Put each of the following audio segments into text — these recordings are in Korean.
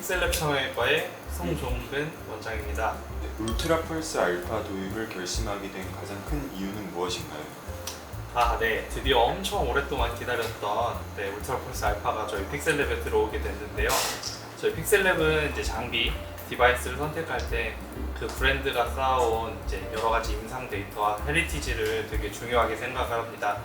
픽셀랩 성형외과의 송종근 원장입니다. 울트라 펄스 알파 도입을 결심하게 된 가장 큰 이유는 무엇인가요? 아, 네. 드디어 엄청 오랫동안 기다렸던 네, 울트라 폴스 알파가 저희 픽셀랩에 들어오게 됐는데요. 저희 픽셀랩은 이제 장비, 디바이스를 선택할 때 그 브랜드가 쌓아온 이제 여러 가지 임상 데이터와 헤리티지를 되게 중요하게 생각을 합니다.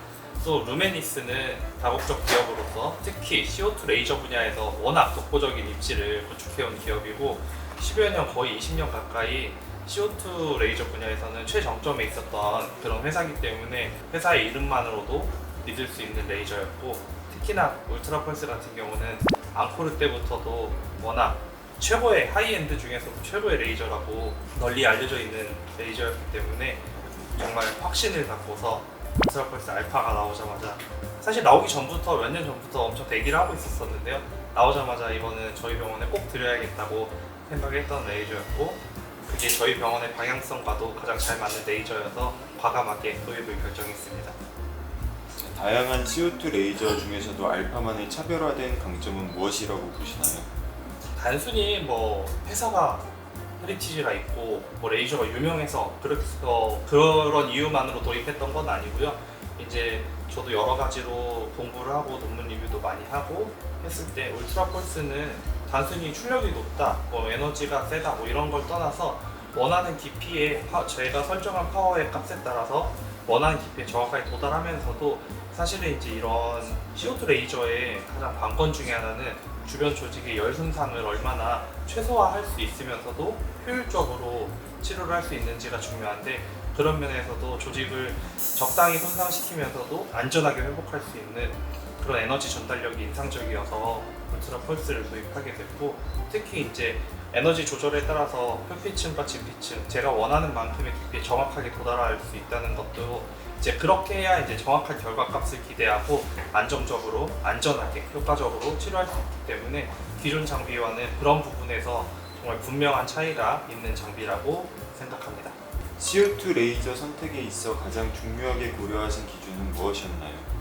또 루메니스는 다국적 기업으로서 특히 CO2 레이저 분야에서 워낙 독보적인 입지를 구축해온 기업이고 10여 년 거의 20년 가까이 CO2 레이저 분야에서는 최정점에 있었던 그런 회사이기 때문에 회사의 이름만으로도 믿을 수 있는 레이저였고 특히나 울트라 펄스 같은 경우는 앙코르 때부터도 워낙 최고의 하이엔드 중에서도 최고의 레이저라고 널리 알려져 있는 레이저였기 때문에 정말 확신을 갖고서 펄스 알파가 나오자마자 사실 나오기 전부터 몇 년 전부터 엄청 대기를 하고 있었었는데요 나오자마자 이거는 저희 병원에 꼭 드려야겠다고 생각했던 레이저였고 그게 저희 병원의 방향성과도 가장 잘 맞는 레이저여서 과감하게 도입을 결정했습니다. 다양한 CO2 레이저 중에서도 알파만의 차별화된 강점은 무엇이라고 보시나요? 단순히 뭐 회사가 헤리티지가 있고 뭐 레이저가 유명해서 그래서 그런 이유만으로 도입했던 건 아니고요. 이제 저도 여러 가지로 공부를 하고 논문 리뷰도 많이 하고 했을 때 울트라 펄스는 단순히 출력이 높다, 뭐 에너지가 세다, 뭐 이런 걸 떠나서 원하는 깊이에 파- 저희가 설정한 파워의 값에 따라서 원하는 깊이에 정확하게 도달하면서도 사실은 이제 이런 CO2 레이저의 가장 관건 중에 하나는 주변 조직의 열 손상을 얼마나 최소화할 수 있으면서도 효율적으로 치료를 할 수 있는지가 중요한데 그런 면에서도 조직을 적당히 손상시키면서도 안전하게 회복할 수 있는 그런 에너지 전달력이 인상적이어서 울트라 펄스를 도입하게 됐고 특히 이제 에너지 조절에 따라서 표피층과 진피층 제가 원하는 만큼의 깊이에 정확하게 도달할 수 있다는 것도 이제 그렇게 해야 이제 정확한 결과값을 기대하고 안정적으로 안전하게 효과적으로 치료할 수 있기 때문에 기존 장비와는 그런 부분에서 정말 분명한 차이가 있는 장비라고 생각합니다. CO2 레이저 선택에 있어 가장 중요하게 고려하신 기준은 무엇이었나요?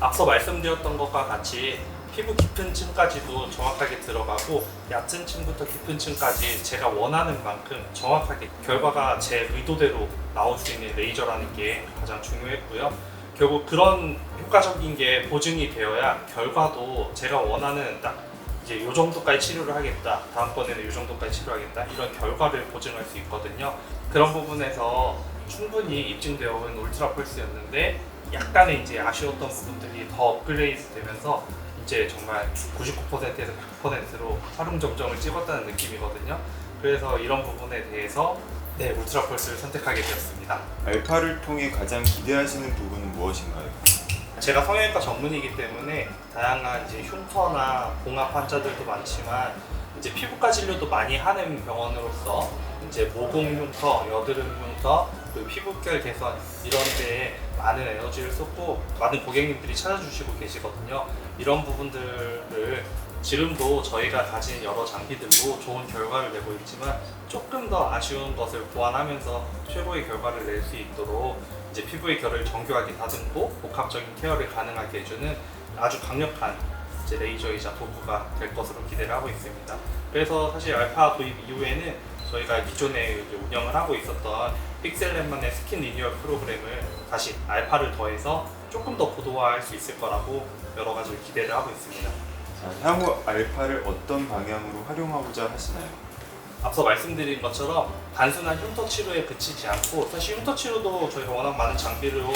앞서 말씀드렸던 것과 같이 피부 깊은 층까지도 정확하게 들어가고 얕은 층부터 깊은 층까지 제가 원하는 만큼 정확하게 결과가 제 의도대로 나올 수 있는 레이저라는 게 가장 중요했고요. 결국 그런 효과적인 게 보증이 되어야 결과도 제가 원하는 딱 이제 요 정도까지 치료를 하겠다. 다음번에는 요 정도까지 치료하겠다. 이런 결과를 보증할 수 있거든요. 그런 부분에서 충분히 입증되어 온 울트라 펄스였는데 약간의 이제 아쉬웠던 부분들이 더 업그레이드 되면서 이제 정말 99%에서 100%로 화룡점점을 찍었다는 느낌이거든요. 그래서 이런 부분에 대해서 네, 울트라 펄스를 선택하게 되었습니다. 알파를 통해 가장 기대하시는 부분은 무엇인가요? 제가 성형외과 전문이기 때문에 다양한 이제 흉터나 봉합 환자들도 많지만 이제 피부과 진료도 많이 하는 병원으로서 이제 모공 흉터, 여드름 흉터, 그리고 피부결 개선 이런 데에 많은 에너지를 쏟고 많은 고객님들이 찾아주시고 계시거든요. 이런 부분들을 지금도 저희가 가진 여러 장비들로 좋은 결과를 내고 있지만 조금 더 아쉬운 것을 보완하면서 최고의 결과를 낼 수 있도록 이제 피부의 결을 정교하게 다듬고 복합적인 케어를 가능하게 해주는 아주 강력한 이제 레이저이자 도구가 될 것으로 기대를 하고 있습니다. 그래서 사실 알파 도입 이후에는 저희가 기존에 운영을 하고 있었던 픽셀랩만의 스킨 리뉴얼 프로그램을 다시 알파를 더해서 조금 더 고도화할 수 있을 거라고 여러 가지를 기대를 하고 있습니다. 자, 향후 알파를 어떤 방향으로 활용하고자 하시나요? 앞서 말씀드린 것처럼 단순한 흉터 치료에 그치지 않고 사실 흉터 치료도 저희가 워낙 많은 장비로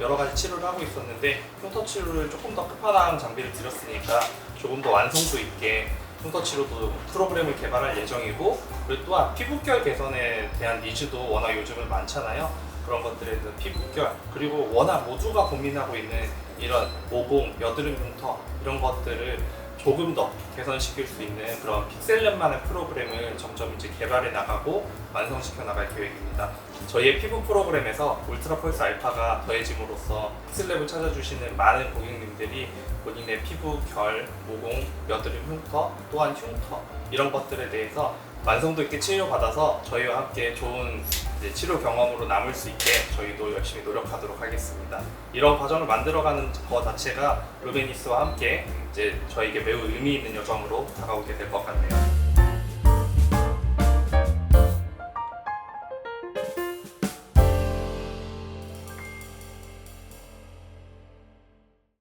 여러 가지 치료를 하고 있었는데 흉터 치료를 조금 더 끝판왕 장비를 드렸으니까 조금 더 완성도 있게 흉터 치료도 프로그램을 개발할 예정이고 그리고 또한 피부결 개선에 대한 니즈도 워낙 요즘은 많잖아요. 그런 것들에 대한 피부결 그리고 워낙 모두가 고민하고 있는 이런 모공, 여드름 흉터 이런 것들을 조금 더 개선시킬 수 있는 그런 픽셀랩만의 프로그램을 점점 이제 개발해 나가고 완성시켜 나갈 계획입니다. 저희의 피부 프로그램에서 울트라 펄스 알파가 더해짐으로써 픽셀랩을 찾아주시는 많은 고객님들이 본인의 피부 결, 모공, 여드름 흉터, 또한 흉터 이런 것들에 대해서 완성도 있게 치료받아서 저희와 함께 좋은 치료 경험으로 남을 수 있게 저희도 열심히 노력하도록 하겠습니다. 이런 과정을 만들어가는 것 자체가 루베니스와 함께 이제 저에게 매우 의미 있는 여정으로 다가오게 될 것 같네요.